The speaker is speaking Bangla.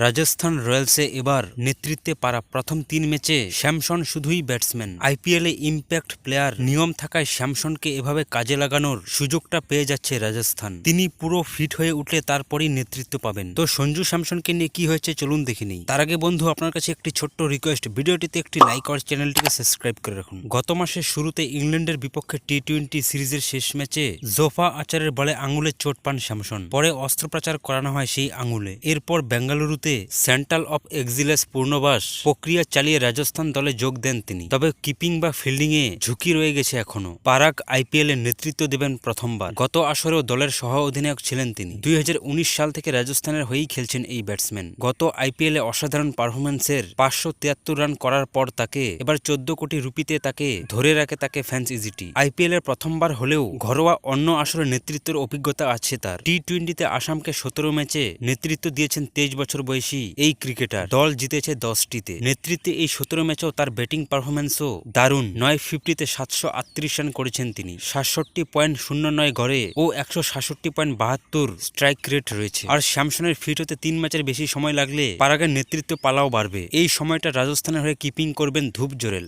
রাজস্থান রয়্যালসে এবার নেতৃত্বে পারা প্রথম তিন ম্যাচে স্যামসন শুধুই ব্যাটসম্যান। আইপিএলে ইম্প্যাক্ট প্লেয়ার নিয়ম থাকায় স্যামসনকে এভাবে কাজে লাগানোর সুযোগটা পেয়ে যাচ্ছে রাজস্থান। তিনি পুরো ফিট হয়ে উঠলে তারপরই নেতৃত্ব পাবেন। তো সঞ্জু স্যামসনকে নিয়ে কি হয়েছে চলুন দেখে নিই। তার আগে বন্ধু, আপনার কাছে একটি ছোট্ট রিকোয়েস্ট ভিডিওটিতে একটি লাইক আর চ্যানেলটিকে সাবস্ক্রাইব করে রাখুন। গত মাসের শুরুতে ইংল্যান্ডের বিপক্ষে টি টোয়েন্টি সিরিজের শেষ ম্যাচে জোফা আচারের বলে আঙুলে চোট পান স্যামসন। পরে অস্ত্রোপচার করানো হয় সেই আঙুলে। এরপর বেঙ্গালুরুতে সেন্ট্রাল অফ এক্সিলেস পূর্ণবাস প্রক্রিয়া চালিয়ে রাজস্থান দলে যোগ দেন তিনি। তবে কিপিং বা ফিল্ডিং এ ঝুঁকি রয়ে গেছে এখনও। পারাক আইপিএল এর নেতৃত্ব দেবেন প্রথমবার। গত আসরেও দলের সহ অধিনায়ক ছিলেন তিনি। দুই হাজার উনিশ সাল থেকে রাজস্থানের হয়েই খেলছেন এই ব্যাটসম্যান। গত আইপিএল অসাধারণ পারফরমেন্সের পাঁচশো তিয়াত্তর রান করার পর তাকে, এবার চোদ্দ কোটি রুপিতে তাকে ধরে রাখে তাকে ফ্যান্স ইজিটি। আইপিএল এর প্রথমবার হলেও ঘরোয়া অন্য আসরে নেতৃত্বের অভিজ্ঞতা আছে তার। টি টোয়েন্টিতে আসামকে সতেরো ম্যাচে নেতৃত্ব দিয়েছেন তেইশ বছর বয়সী এই ক্রিকেটার। দল জিতেছে দশটিতে। নেতৃত্বে এই সতেরো ম্যাচেও তার ব্যাটিং পারফরমেন্সও দারুণ। নয় ফিফটিতে সাতশো আটত্রিশ রান করেছেন তিনি। সাতষট্টি পয়েন্ট শূন্য নয় গড়ে ও একশো সাতষট্টি পয়েন্ট বাহাত্তর স্ট্রাইক রেট রয়েছে। আর স্যামসনের ফিট হতে তিন ম্যাচের বেশি সময় লাগলে পারাগের নেতৃত্ব পালাও বাড়বে। এই সময়টা রাজস্থানের হয়ে কিপিং করবেন ধূপ জোরেল।